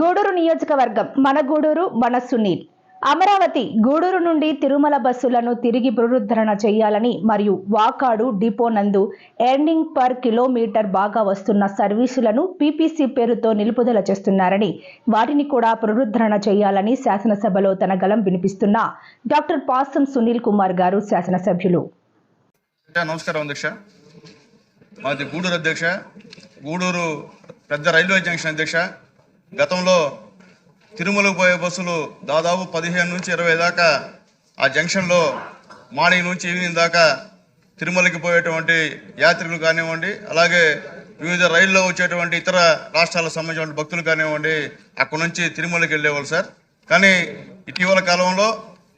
గూడూరు నియోజకవర్గం మన గూడూరు మన సునీల్. అమరావతి గూడూరు నుండి తిరుమల బస్సులను తిరిగి పునరుద్ధరణ చేయాలని మరియు వాకాడు డిపో నందు ఎర్నింగ్ పర్ కిలోమీటర్ బాగా వస్తున్న సర్వీసులను పీపీసీ పేరుతో నిలుపుదల చేస్తున్నారని వాటిని కూడా పునరుద్ధరణ చేయాలని శాసనసభలో తన గలం వినిపిస్తున్న డాక్టర్ పాసం సునీల్ కుమార్ గారు శాసనసభ్యులు. నమస్కారం అధ్యక్ష. మాది గూడూరు అధ్యక్ష. గూడూరు పెద్ద రైల్వే జంక్షన్ అధ్యక్ష. గతంలో తిరుమలకు పోయే బస్సులు దాదాపు పదిహేను నుంచి ఇరవై దాకా ఆ జంక్షన్లో మార్నింగ్ నుంచి ఈవినింగ్ దాకా తిరుమలకి పోయేటువంటి యాత్రికులు కానివ్వండి అలాగే వివిధ రైల్లో వచ్చేటువంటి ఇతర రాష్ట్రాలకు సంబంధించిన భక్తులు కానివ్వండి అక్కడి నుంచి తిరుమలకి వెళ్ళేవాళ్ళు సార్. కానీ ఇటీవల కాలంలో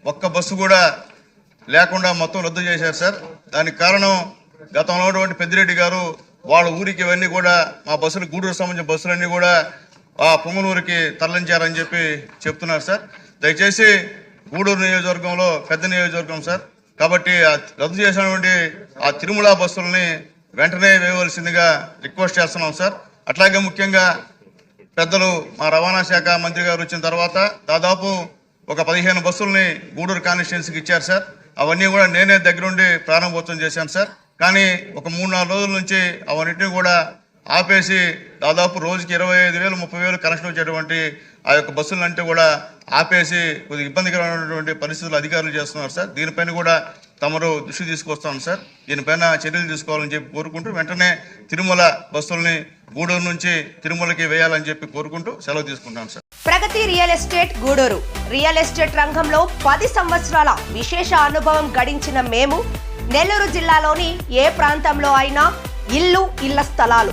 ఒక్క బస్సు కూడా లేకుండా మొత్తం రద్దు చేశారు సార్. దానికి కారణం గతంలో ఉన్నటువంటి పెద్దిరెడ్డి గారు వాళ్ళ ఊరికి ఇవన్నీ కూడా మా బస్సులు గూడూరు సంబంధించిన బస్సులన్నీ కూడా ఆ పొంగనూరుకి తరలించారని చెప్పి చెప్తున్నారు సార్. దయచేసి గూడూరు నియోజకవర్గంలో పెద్ద నియోజకవర్గం సార్. కాబట్టి రద్దు చేసినటువంటి ఆ తిరుమల బస్సులని వెంటనే వేయవలసిందిగా రిక్వెస్ట్ చేస్తున్నాం సార్. అట్లాగే ముఖ్యంగా పెద్దలు మా రవాణా శాఖ మంత్రి గారు వచ్చిన తర్వాత దాదాపు ఒక పదిహేను బస్సుల్ని గూడూరు కాన్స్టిట్యున్సీకి ఇచ్చారు సార్. అవన్నీ కూడా నేనే దగ్గరుండి ప్రారంభోత్సవం చేశాను సార్. కానీ ఒక మూడు నాలుగు రోజుల నుంచి అవన్నిటిని కూడా ఆపేసి దాదాపు రోజుకి ఇరవై ఐదు వేలు ముప్పై వేలు కనెక్షన్ వచ్చేటువంటి ఆ యొక్క బస్సులంటే కూడా ఆపేసి కొద్దిగా ఇబ్బందికరమైనటువంటి పరిస్థితులు అధికారులు చేస్తున్నారు సార్. దీనిపైన కూడా తమరు దృష్టి తీసుకొస్తాను సార్. దీనిపైన చర్యలు తీసుకోవాలని చెప్పి కోరుకుంటూ వెంటనే తిరుమల బస్సుల్ని గూడూరు నుంచి తిరుమలకి వేయాలని చెప్పి కోరుకుంటూ సెలవు తీసుకుంటాను sir. Pragathi real estate Gudur. Real estate రంగంలో పది సంవత్సరాల విశేష అనుభవం గడించిన మేము నెల్లూరు జిల్లాలోని ఏ ప్రాంతంలో అయినా ఇల్లు ఇళ్ళ స్థలాలు